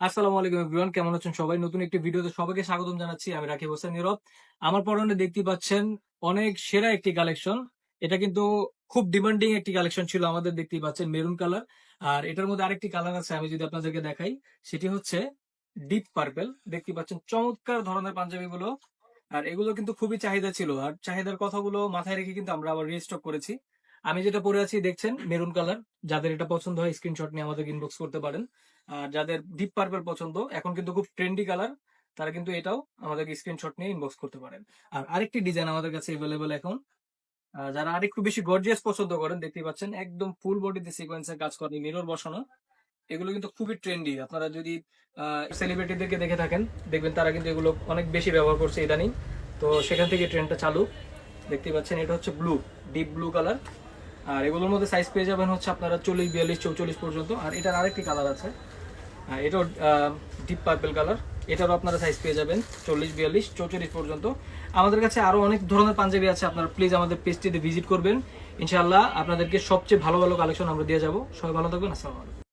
আসসালামু আলাইকুম এভরিওয়ান কেমন আছেন সবাই? নতুন একটি ভিডিওতে সবাইকে স্বাগতম জানাচ্ছি, আমি রাকিব হোসেন নীরব। আমার পরনে দেখতে পাচ্ছেন অনেক সেরা একটি কালেকশন এটা কিন্তু খুব ডিমান্ডিং একটি কালেকশন ছিল, আমাদের দেখতেই পাচ্ছেন মেরুন কালার আর এটার মধ্যে আরেকটি কালার আছে, আমি যদি আপনাদেরকে দেখাই, সেটি হচ্ছে ডিপ পার্পেল দেখতে পাচ্ছেন চমৎকার ধরনের পাঞ্জাবিগুলো। আর এগুলো কিন্তু খুবই চাহিদা ছিল। আর চাহিদার কথাগুলো মাথায় রেখে কিন্তু আমরা আবার রিস্টক করেছি। আমি যেটা পরে আছি, দেখছেন মেরুন কালার যাদের এটা পছন্দ হয় স্ক্রিনশট নিয়ে আমাদের ইনবক্স করতে পারেন। আর যাদের ডিপ পার্পল পছন্দ, এখন কিন্তু খুব ট্রেন্ডি কালার তারা কিন্তু এটাও আমাদেরকে স্ক্রিনশট নিয়ে ইনবক্স করতে পারেন। আর আরেকটি ডিজাইন আমাদের কাছে এভেলেবেল এখন। যারা আরেকটু বেশি গর্জিয়াস পছন্দ করেন দেখতে পাচ্ছেন একদম ফুল বডিতে সিকোয়েন্সের কাজ করে মিরর বসানো, এগুলো কিন্তু খুবই ট্রেন্ডি আপনারা যদি সেলিব্রিটিদেরকে দেখে থাকেন, দেখবেন তারা কিন্তু এগুলো অনেক বেশি ব্যবহার করছে ইদানিং। তো সেখান থেকে ট্রেন্ডটা চালু। দেখতে পাচ্ছেন এটা হচ্ছে ব্লু ডিপ ব্লু কালার আর এগুলোর মধ্যে সাইজ পেয়ে যাবেন হচ্ছে আপনারা চল্লিশ, বিয়াল্লিশ, চৌচল্লিশ পর্যন্ত। আর এটার আরেকটি কালার আছে। এটাও ডিপ পার্পেল কালার এটারও আপনারা সাইজ পেয়ে যাবেন, চল্লিশ, বিয়াল্লিশ, চৌচল্লিশ পর্যন্ত। আমাদের কাছে আরও অনেক ধরনের পাঞ্জাবি আছে, আপনারা প্লিজ আমাদের পেজটিতে ভিজিট করবেন। ইনশাআল্লাহ আপনাদেরকে সবচেয়ে ভালো ভালো কালেকশন আমরা দিয়ে যাব। সবাই ভালো থাকবেন, আসসালামু